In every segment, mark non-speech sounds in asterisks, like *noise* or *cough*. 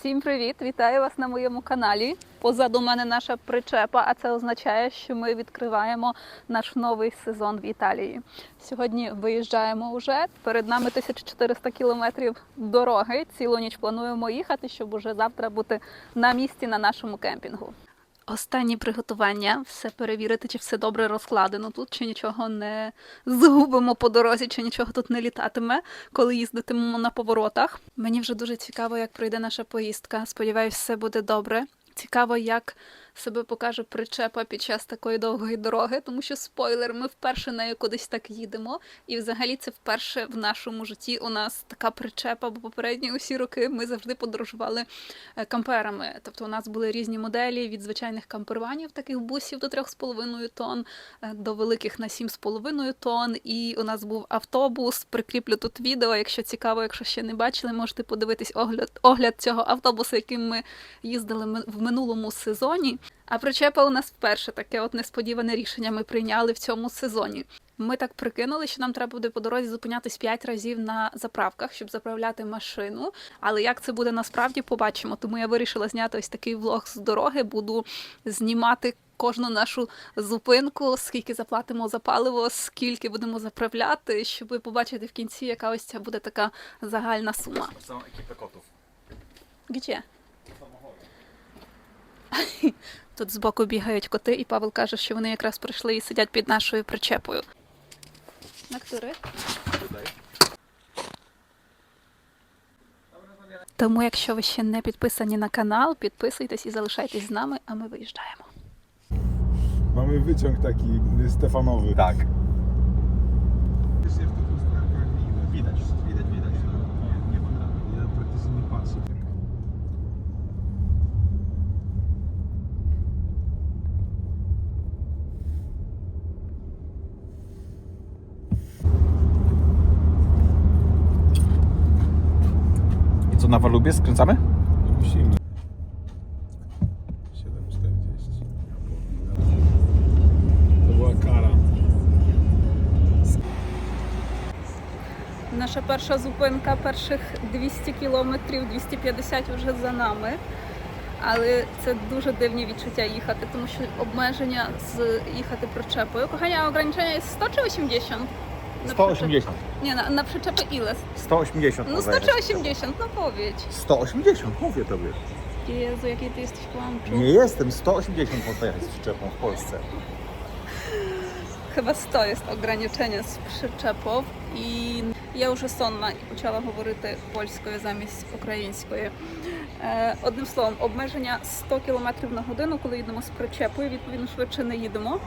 Всім привіт! Вітаю вас на моєму каналі. Позаду мене наша причепа, а це означає, що ми відкриваємо наш новий сезон в Італії. Сьогодні виїжджаємо уже. Перед нами 1400 кілометрів дороги. Цілу ніч плануємо їхати, щоб уже завтра бути на місці на нашому кемпінгу. Останні приготування, все перевірити, чи все добре розкладено тут, чи нічого не згубимо по дорозі, чи нічого тут не літатиме, коли їздитимемо на поворотах. Мені вже дуже цікаво, як пройде наша поїздка. Сподіваюсь, все буде добре. Цікаво, як себе покаже причепа під час такої довгої дороги, тому що спойлер, ми вперше нею кудись так їдемо. І взагалі це вперше в нашому житті у нас така причепа, бо попередні усі роки ми завжди подорожували е, камперами. Тобто у нас були різні моделі від звичайних камперванів, таких бусів до 3,5 тонн, е, до великих на 7,5 тонн. І у нас був автобус. Прикріплю тут відео. Якщо цікаво, якщо ще не бачили, можете подивитись огляд, огляд цього автобуса, яким ми їздили в минулому сезоні. А причепа у нас вперше таке от несподіване рішення ми прийняли в цьому сезоні. Ми так прикинули, що нам треба буде по дорозі зупинятись 5 разів на заправках, щоб заправляти машину. Але як це буде насправді, побачимо. Тому я вирішила зняти ось такий влог з дороги. Буду знімати кожну нашу зупинку, скільки заплатимо за паливо, скільки будемо заправляти, щоб побачити в кінці, яка ось ця буде така загальна сума. Gdzie? *laughs* Тут збоку бігають коти, і Павел каже, що вони якраз прийшли і сидять під нашою причепою. На? Тому, якщо ви ще не підписані на канал, підписуйтесь і залишайтесь з нами, а ми виїжджаємо. Mamy wyciąg taki stefanowy. Tak. Praktycznie na walubie skręcamy? Musimy. 7,40. To była kara. Наша перша зупинка перших 200 кілометрів, 250 вже за нами. Але це дуже дивні відчуття їхати, тому що обмеження з їхати причепою. Кохання, ограничення є 100 чи 80? На 180. przyczep- Nie, na, na przyczepy ile? 180. No 100 czy 80, no powiedz. 180, mówię tobie. Jezu, jakiej ty jesteś kłamczu. Nie jestem, 180 można jechać z przyczepą w Polsce. Chyba 100 jest ograniczення з причепов. І я вже сонна і почала говорити польською замість української. Е, Одним словом, обмеження 100 км на годину, коли їдемо з причепою, відповідно швидше не їдемо.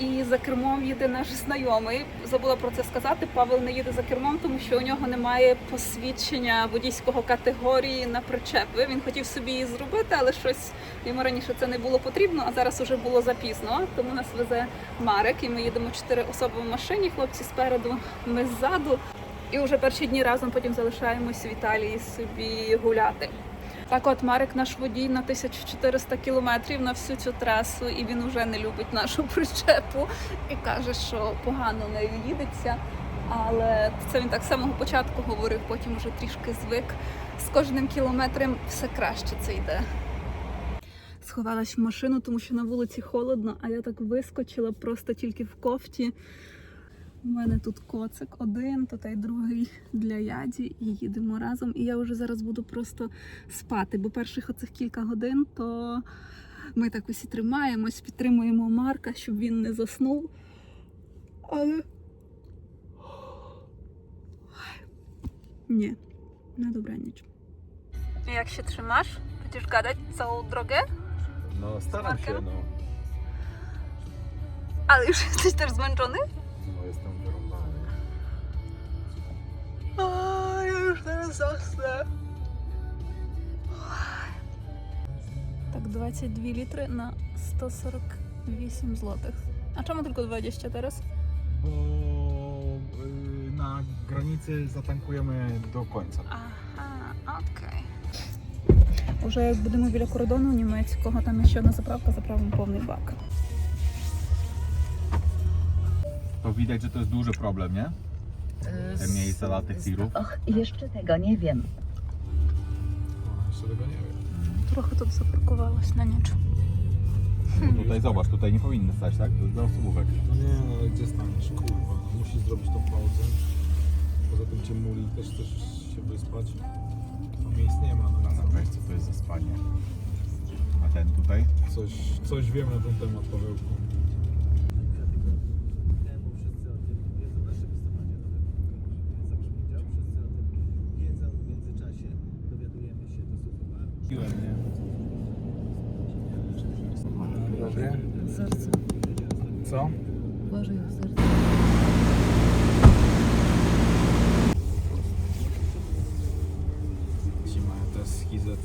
І за кермом їде наш знайомий. Забула про це сказати. Павел не їде за кермом, тому що у нього немає посвідчення водійського категорії на причепи. Він хотів собі її зробити, але щось йому раніше це не було потрібно, а зараз уже було запізно. Тому нас везе Марик, і ми їдемо чотири особи в машині. Хлопці спереду, ми ззаду. І вже перші дні разом потім залишаємось в Італії собі гуляти. Так, от Марик наш водій на 1400 кілометрів на всю цю трасу, і він вже не любить нашу причепу і каже, що погано нею їдеться. Але це він так з самого початку говорив, потім вже трішки звик. З кожним кілометром все краще це йде. Сховалась в машину, тому що на вулиці холодно, а я так вискочила просто тільки в кофті. У мене тут коцик один, тут і другий для яді, і їдемо разом. І я вже зараз буду просто спати, бо перших оцих кілька годин то ми так усі тримаємось, підтримуємо Марка, щоб він не заснув. Але. Ні, на добраніч. Jak się trzymasz? Będziesz gadać całą drogę? No staram się, no. Ale już jesteś też zmęczony? No jestem wyrąbany. A, ja już teraz zasnę. Tak, 22 litry na 148 zł. A czemu tylko 20 teraz? Bo y, na granicy zatankujemy do końca. Ага, окей. Уже як будемо біля кордону німецького, там ще одна заправка, заправимо повний бак. to widać, że to jest duży problem, nie? Te miejsca dla tych tirów. Och, jeszcze tego nie wiem. No, jeszcze tego nie wiem. Mm. Trochę tu zaparkowałaś na niczym. No bo tutaj zobacz, tutaj nie powinny stać, tak? To jest dla osobówek. No nie, no ale gdzie staniesz? Kurwa, no, musisz zrobić tą pauzę. Poza tym cię muli, też chcesz się wyspać. A miejsc nie ma. No, no, Weź, co to jest za spanie. A ten tutaj? coś, coś wiem na ten temat, Pawełku.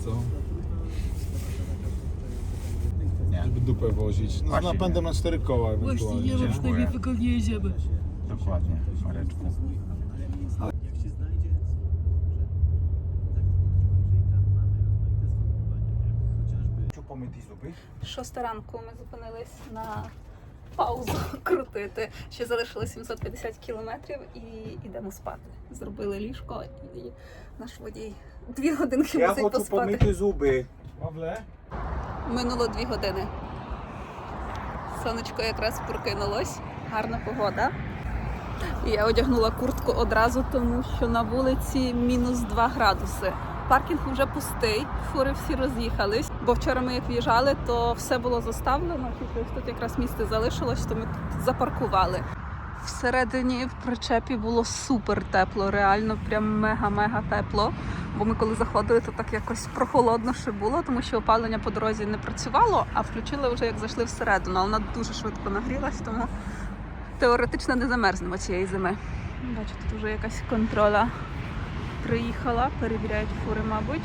co? Nie. Żeby dupę wozić. No z Właśnie napędem na cztery koła Właśnie ewentualnie. nie ma, Dziękuję. przynajmniej wygodnie jedziemy. Dokładnie, Mareczku. Jak się znajdzie, że tak jeżeli tam mamy rozmaite sformułowania, jak chociażby Помити зуби. Шоста ранку ми зупинились на Паузу *laughs* крутити. Ще залишилось 750 кілометрів і йдемо спати. Зробили ліжко і наш водій дві годинки Ja мусить хочу поспати. помити зуби. Минуло дві години. Сонечко якраз прокинулось, гарна погода. І я одягнула куртку одразу, тому що на вулиці мінус 2 градуси. Паркінг вже пустий, фури всі роз'їхались. Бо вчора ми як в'їжджали, то все було заставлено. Тут якраз місце залишилось, то ми тут запаркували. Всередині в причепі було супер тепло, реально прям мега-мега тепло. Бо ми коли заходили, то так якось прохолодно ще було, тому що опалення по дорозі не працювало, а включили вже як зайшли всередину. Але вона дуже швидко нагрілась, тому теоретично не замерзнемо цієї зими. Бачу, тут вже якась контрола приїхала, перевіряють фури, мабуть.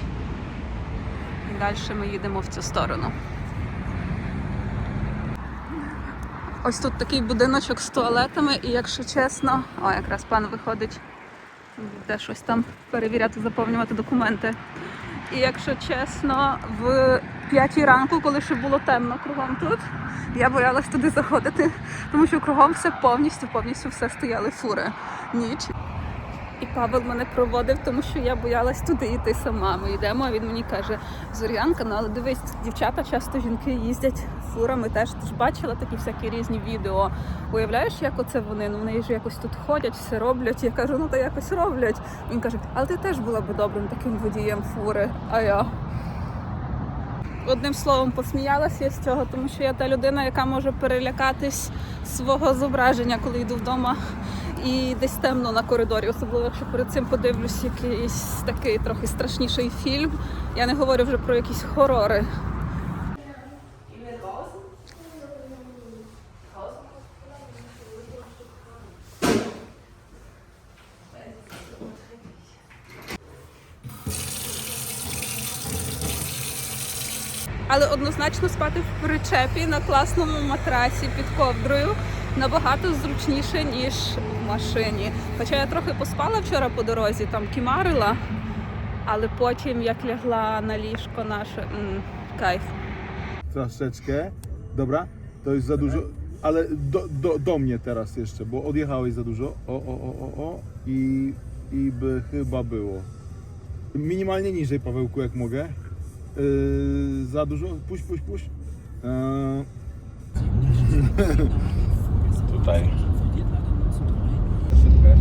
І далі ми їдемо в цю сторону. Ось тут такий будиночок з туалетами, і якщо чесно, о, якраз пан виходить де щось там перевіряти, заповнювати документи. І якщо чесно, в п'ятій ранку, коли ще було темно кругом тут, я боялась туди заходити, тому що кругом все повністю, повністю все стояли фури. Ніч. І Павел мене проводив, тому що я боялась туди йти сама. Ми йдемо, а він мені каже: Зорянка, ну але дивись, дівчата часто жінки їздять фурами. Теж ти ж бачила такі всякі різні відео. Уявляєш, як оце вони? Ну вони ж якось тут ходять, все роблять. Я кажу, ну то якось роблять. Він каже, але ти теж була б добрим таким водієм фури. А я. Одним словом, посміялася з цього, тому що я та людина, яка може перелякатись свого зображення, коли йду вдома і десь темно на коридорі, особливо якщо перед цим подивлюсь якийсь такий трохи страшніший фільм. Я не говорю вже про якісь хорори. Але однозначно спати в причепі на класному матрасі під ковдрою набагато зручніше, ніж в машині. Хоча я трохи поспала вчора по дорозі, там кімарила, але потім як лягла на ліжко наше м, кайф. Troszeczkę. Dobra, to jest za dużo. Ale do, do, do mnie teraz jeszcze, bo odjechałeś za dużo. O, o, o, o, o. I, I by chyba było. Minimalnie niżej, Pawełku, jak mogę. Yy, za dużo. Puść, puść, puść. Yy, *laughs* Tutaj. Szybkę.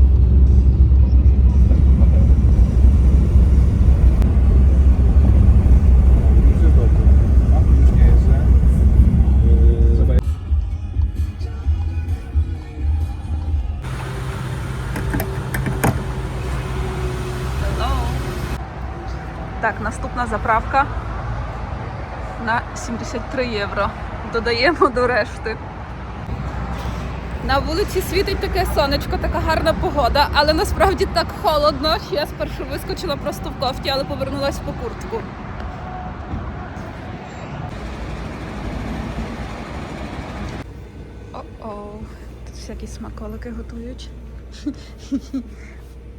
Наступна заправка на 73 євро. Додаємо до решти. На вулиці світить таке сонечко, така гарна погода, але насправді так холодно, що я спершу вискочила просто в кофті, але повернулася по куртку. О-о, тут всякі смаколики готують. *laughs*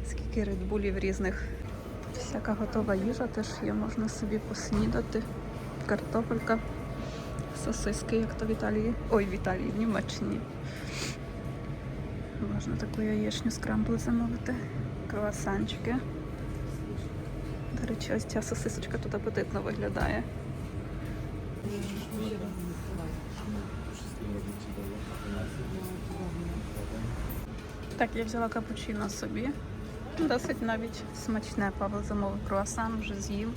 Скільки редбулів різних. Всяка готова їжа теж є, можна собі поснідати. Картопелька, сосиски, як то в Італії. Ой, в Італії, в Німеччині. Можна таку яєчню скрамбл замовити. Круасанчики. До речі, ось ця сосисочка тут апетитно виглядає. Так, я взяла капучино собі. Досить навіть смачне. Павло замовив круасан, вже з'їв.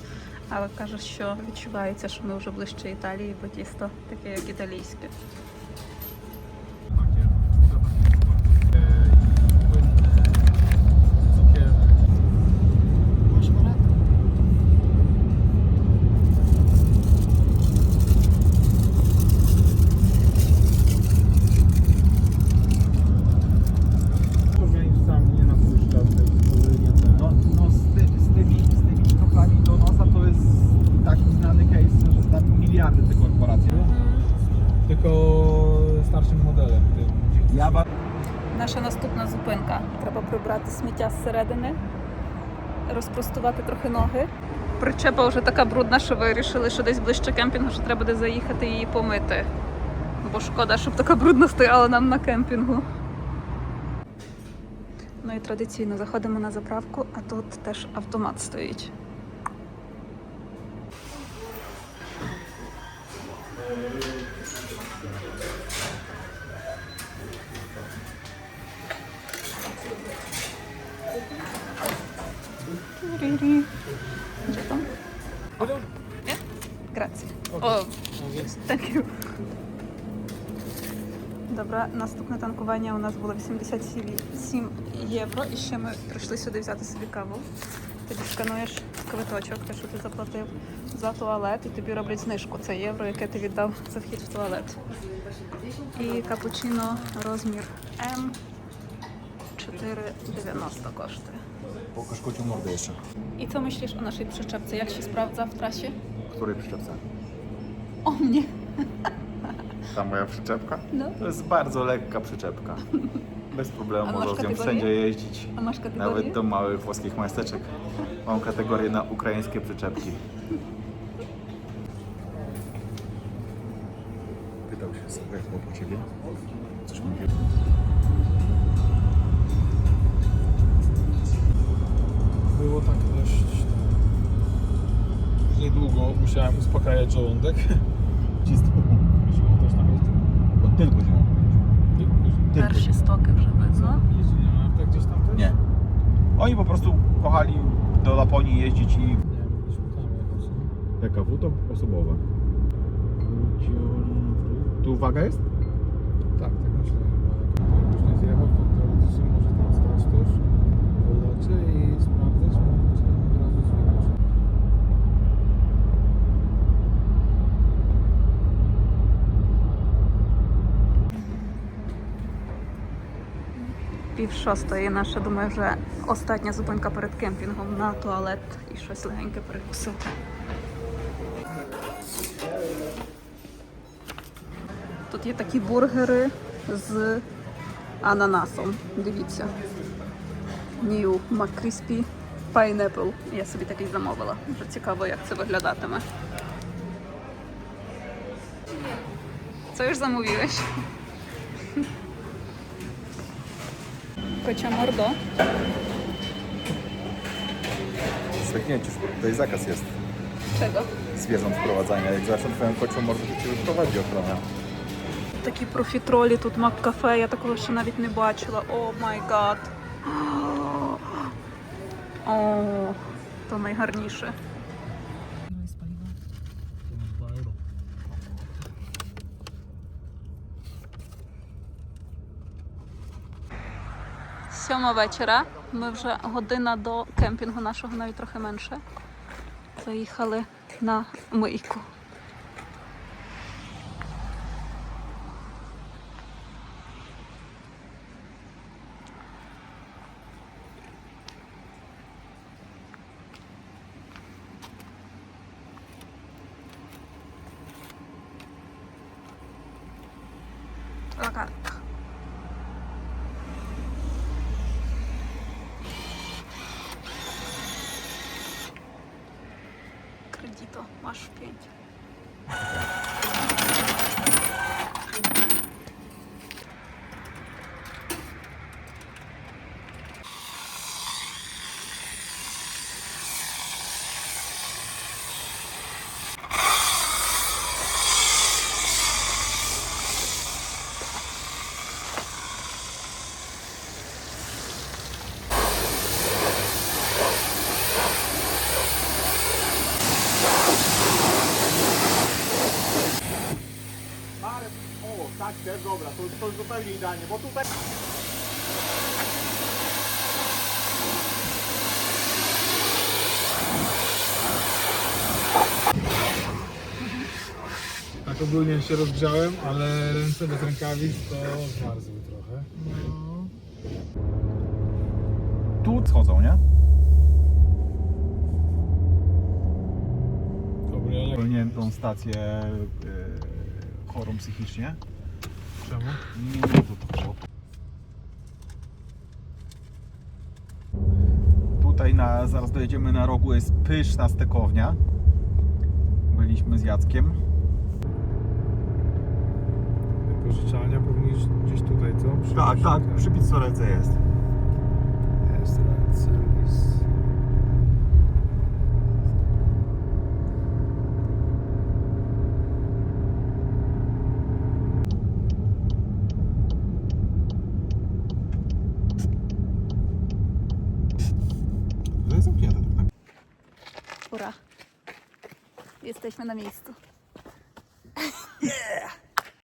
Але каже, що відчувається, що ми вже ближче Італії, бо тісто таке, як італійське. Наша наступна зупинка. Треба прибрати сміття зсередини, розпростувати трохи ноги. Причепа вже така брудна, що вирішили, що десь ближче кемпінгу, що треба буде заїхати її помити. Бо шкода, щоб така брудна стояла нам на кемпінгу. Ну і традиційно заходимо на заправку, а тут теж автомат стоїть. Tam? Grazie. O, thank. Добре, наступне танкування у нас було 87 євро. І ще ми прийшли сюди взяти собі каву. Тоді скануєш квиточок, те, що ти заплатив за туалет, і тобі роблять знижку. Це євро, яке ти віддав за вхід в туалет. І капучино розмір М 4,90 kosztuje. Pokaż kocią mordę jeszcze. I co myślisz o naszej przyczepce? Jak się sprawdza w trasie? Której przyczepce? O mnie. Ta moja przyczepka? No. To jest bardzo lekka przyczepka. Bez problemu można z nią wszędzie jeździć. A masz kategorię? Nawet do małych włoskich majsteczek. Mam kategorię na ukraińskie przyczepki. Pytał się sobie chłop o ciebie. Coś mówił. Niedługo musiałem uspokajać żołądek. *laughs* Czysto. Zimą też tam jeździł. Bo tylko zimą. Tylko Перші стоки вже видно. Jeździ, nie ma tak gdzieś tam też? Nie. Oni po prostu kochali do Laponii jeździć i... Nie, byliśmy tam jakoś. nie? PKW to osobowe. Tu uwaga jest? Пів шостої. Наша думаю, вже остання зупинка перед кемпінгом на туалет і щось легеньке перекусити. Тут є такі бургери з ананасом. Дивіться. New McCrispy Pineapple. Я собі такий замовила. Вже цікаво, як це виглядатиме. Co już zamówiłeś? Kocia mordo. Zwyknięcie, bo tutaj zakaz jest Czego? zwierząt wprowadzania. Jak zaczną twoją kocią mordę, to cię wyprowadzi ochrona. Такі профітролі, тут мак-кафе, я такого ще навіть не бачила. О май гад. О, то найгарніше. Сьома вечора. Ми вже година до кемпінгу нашого, навіть трохи менше. Заїхали на мийку. Lagarka. Idealnie, bo tutaj... Tak ogólnie się rozgrzałem, ale ręce bez rękawic to zmarzły trochę. Tu schodzą, nie? Dobra, jak... Pełniłem tą stację yy, chorą psychicznie. Czemu? Nie wiem, co to było. Tutaj na, zaraz dojedziemy na rogu jest pyszna stekownia. Byliśmy z Jackiem. Wypożyczalnia pewnie gdzieś- tutaj, co? Przy- Tak, tak, przy- Pizzoredze. Jest andamento.